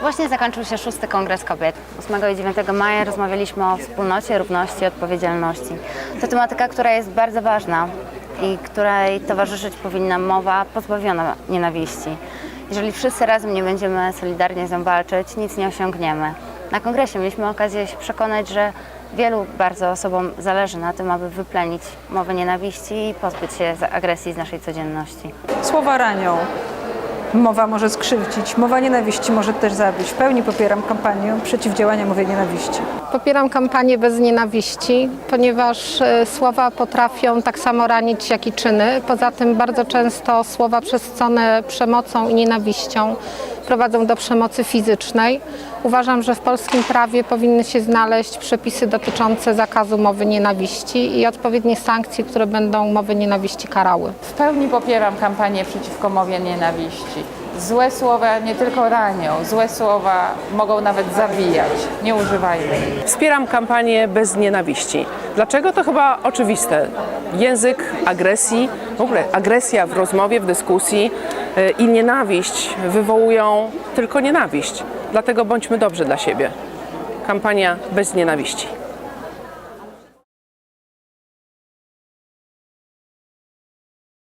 Właśnie zakończył się szósty Kongres Kobiet. 8 i 9 maja rozmawialiśmy o wspólnocie, równości i odpowiedzialności. To tematyka, która jest bardzo ważna i której towarzyszyć powinna mowa pozbawiona nienawiści. Jeżeli wszyscy razem nie będziemy solidarnie z nią walczyć, nic nie osiągniemy. Na kongresie mieliśmy okazję się przekonać, że wielu bardzo osobom zależy na tym, aby wyplenić mowę nienawiści i pozbyć się agresji z naszej codzienności. Słowa ranią. Mowa może skrzywdzić, mowa nienawiści może też zabić. W pełni popieram kampanię przeciwdziałania mowie nienawiści. Popieram kampanię bez nienawiści, ponieważ e, słowa potrafią tak samo ranić, jak i czyny. Poza tym bardzo często słowa przesycone przemocą i nienawiścią prowadzą do przemocy fizycznej. Uważam, że w polskim prawie powinny się znaleźć przepisy dotyczące zakazu mowy nienawiści i odpowiednie sankcje, które będą mowy nienawiści karały. W pełni popieram kampanię przeciwko mowie nienawiści. Złe słowa nie tylko ranią, złe słowa mogą nawet zabijać. Nie używajmy ich. Wspieram kampanię bez nienawiści. Dlaczego? To chyba oczywiste. Język agresji, w ogóle agresja w rozmowie, w dyskusji i nienawiść wywołują tylko nienawiść. Dlatego bądźmy dobrzy dla siebie. Kampania bez nienawiści.